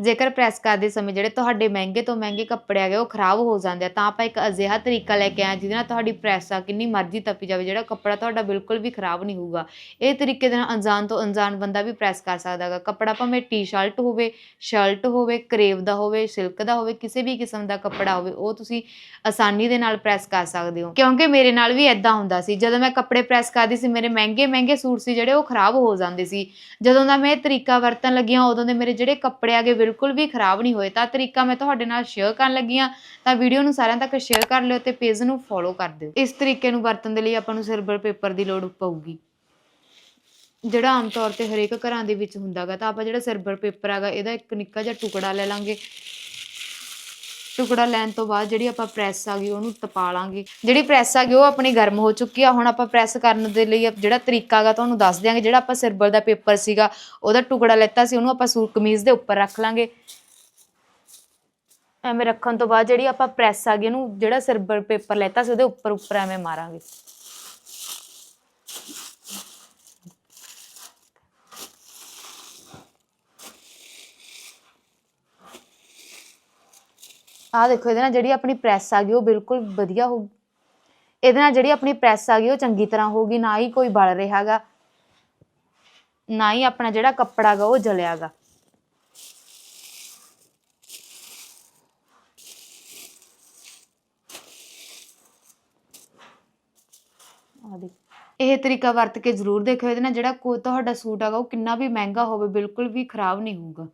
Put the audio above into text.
ਜੇਕਰ ਪ੍ਰੈਸ ਕਰਦੇ ਸਮੇਂ ਜਿਹੜੇ ਤੁਹਾਡੇ ਮਹਿੰਗੇ ਤੋਂ ਮਹਿੰਗੇ ਕੱਪੜੇ ਹੈਗੇ, ਉਹ ਖਰਾਬ ਹੋ ਜਾਂਦੇ ਆ, ਤਾਂ ਆਪਾਂ ਇੱਕ ਅਜਿਹਾ ਤਰੀਕਾ ਲੈ ਕੇ ਆਏ ਜਿਹਦੇ ਨਾਲ ਤੁਹਾਡੀ ਪ੍ਰੈਸ ਆ, ਕਿੰਨੀ ਮਰਜ਼ੀ ਤੱਪੀ ਜਾਵੇ, ਜਿਹੜਾ ਕੱਪੜਾ ਤੁਹਾਡਾ ਬਿਲਕੁਲ ਵੀ ਖਰਾਬ ਨਹੀਂ ਹੋਊਗਾ। ਇਹ ਤਰੀਕੇ ਦੇ ਨਾਲ ਅਣਜਾਣ ਤੋਂ ਅਣਜਾਣ ਬੰਦਾ ਵੀ ਪ੍ਰੈਸ ਕਰ ਸਕਦਾ ਹੈਗਾ। ਕੱਪੜਾ ਭਾਵੇਂ ਟੀ-ਸ਼ਰਟ ਹੋਵੇ ਸ਼ਰਟ ਹੋਵੇ ਕਰੇਵ ਦਾ ਹੋਵੇ ਸਿਲਕ ਦਾ ਹੋਵੇ, ਕਿਸੇ ਵੀ ਕਿਸਮ ਦਾ ਕੱਪੜਾ ਹੋਵੇ, ਉਹ ਤੁਸੀਂ ਆਸਾਨੀ ਦੇ ਨਾਲ ਪ੍ਰੈਸ ਕਰ ਸਕਦੇ ਹੋ। ਕਿਉਂਕਿ ਮੇਰੇ ਨਾਲ ਵੀ ਐਦਾਂ ਹੁੰਦਾ ਸੀ, ਜਦੋਂ ਮੈਂ ਕੱਪੜੇ ਪ੍ਰੈਸ ਕਰਦੀ ਸੀ, ਮੇਰੇ ਮਹਿੰਗੇ ਮਹਿੰਗੇ ਸੂਟ ਸੀ ਜਿਹੜੇ, ਉਹ ਖਰਾਬ ਹੋ ਜਾਂਦੇ ਸੀ। ਜਦੋਂ ਦਾ ਮੈਂ ਇਹ ਤਰੀਕਾ ਵਰਤਣ ਲੱਗੀ ਉਦੋਂ ਦੇ ਮੇਰੇ ਜਿਹੜੇ ਕੱਪੜੇ ਆਗੇ ਬਿਲਕੁਲ ਵੀ ਖਰਾਬ ਨਹੀਂ ਹੋਏ। ਤਾਂ ਤਰੀਕਾ ਮੈਂ ਤੁਹਾਡੇ ਨਾਲ ਸ਼ੇਅਰ ਕਰਨ ਲੱਗੀ ਆ ਤਾਂ ਵੀਡੀਓ ਨੂੰ ਸਾਰਿਆਂ ਤੱਕ ਸ਼ੇਅਰ ਕਰ ਲਿਓ ਤੇ ਪੇਜ ਨੂੰ ਫੋਲੋ ਕਰ ਦਿਓ। ਇਸ ਤਰੀਕੇ ਨੂੰ ਵਰਤਣ ਦੇ ਲਈ ਆਪਾਂ ਨੂੰ ਸਿਲਵਰ ਪੇਪਰ ਦੀ ਲੋੜ ਪਊਗੀ। ਜਿਹੜਾ ਆਮ ਤੌਰ ਤੇ ਹਰੇਕ ਘਰਾਂ ਦੇ ਵਿੱਚ ਹੁੰਦਾਗਾ, ਤਾਂ ਆਪਾਂ ਜਿਹੜਾ ਸਿਲਵਰ ਪੇਪਰ ਹੈਗਾ, ਇਹਦਾ ਇੱਕ ਨਿੱਕਾ ਜਿਹਾ ਟੁਕੜਾ ਲੈ ਲਾਂਗੇ। ਟੁਕੜਾ ਲੈਣ ਤੋਂ ਬਾਅਦ ਜਿਹੜੀ ਆਪਾਂ ਪ੍ਰੈਸ ਆ ਗਈ, ਉਹਨੂੰ ਤਪਾ ਲਾਂਗੇ। ਜਿਹੜੀ ਪ੍ਰੈਸ ਆ ਗਈ, ਉਹ ਆਪਣੀ ਗਰਮ ਹੋ ਚੁੱਕੀ ਆ। ਹੁਣ ਆਪਾਂ ਪ੍ਰੈਸ ਕਰਨ ਦੇ ਲਈ ਜਿਹੜਾ ਤਰੀਕਾ ਹੈਗਾ ਤੁਹਾਨੂੰ ਦੱਸ ਦਿਆਂਗੇ। ਜਿਹੜਾ ਆਪਾਂ ਸਿਰਬਰ ਦਾ ਪੇਪਰ ਸੀਗਾ, ਉਹਦਾ ਟੁਕੜਾ ਲੈਤਾ ਸੀ, ਉਹਨੂੰ ਆਪਾਂ ਸੂਟ ਕਮੀਜ਼ ਦੇ ਉੱਪਰ ਰੱਖ ਲਾਂਗੇ। ਐਵੇਂ ਰੱਖਣ ਤੋਂ ਬਾਅਦ ਜਿਹੜੀ ਆਪਾਂ ਪ੍ਰੈਸ ਆ ਗਈ, ਉਹਨੂੰ ਜਿਹੜਾ ਸਿਰਬਰ ਪੇਪਰ ਲੈਤਾ ਸੀ, ਉਹਦੇ ਉੱਪਰ ਉੱਪਰ ਐਵੇਂ ਮਾਰਾਂਗੇ। ਆਹ ਦੇਖੋ, ਇਹਦੇ ਨਾਲ ਜਿਹੜੀ ਆਪਣੀ ਪ੍ਰੈਸ ਆ ਗਈ, ਉਹ ਬਿਲਕੁਲ ਵਧੀਆ ਹੋ ਇਹਦੇ ਨਾਲ ਜਿਹੜੀ ਆਪਣੀ ਪ੍ਰੈਸ ਆ ਗਈ, ਉਹ ਚੰਗੀ ਤਰ੍ਹਾਂ ਹੋਊਗੀ ਨਾ ਹੀ ਕੋਈ ਬਲ ਰਿਹਾਗਾ ਨਾ ਹੀ ਆਪਣਾ ਜਿਹੜਾ ਕੱਪੜਾ ਗਾ, ਉਹ ਜਲਿਆਗਾ ਆਹ ਇਹ ਤਰੀਕਾ ਵਰਤ ਕੇ ਜ਼ਰੂਰ ਦੇਖਿਓ, ਇਹਦੇ ਨਾਲ ਜਿਹੜਾ ਕੋਈ ਤੁਹਾਡਾ ਸੂਟ ਹੈਗਾ, ਉਹ ਕਿੰਨਾ ਵੀ ਮਹਿੰਗਾ ਹੋਵੇ, ਬਿਲਕੁਲ ਵੀ ਖਰਾਬ ਨਹੀਂ ਹੋਊਗਾ।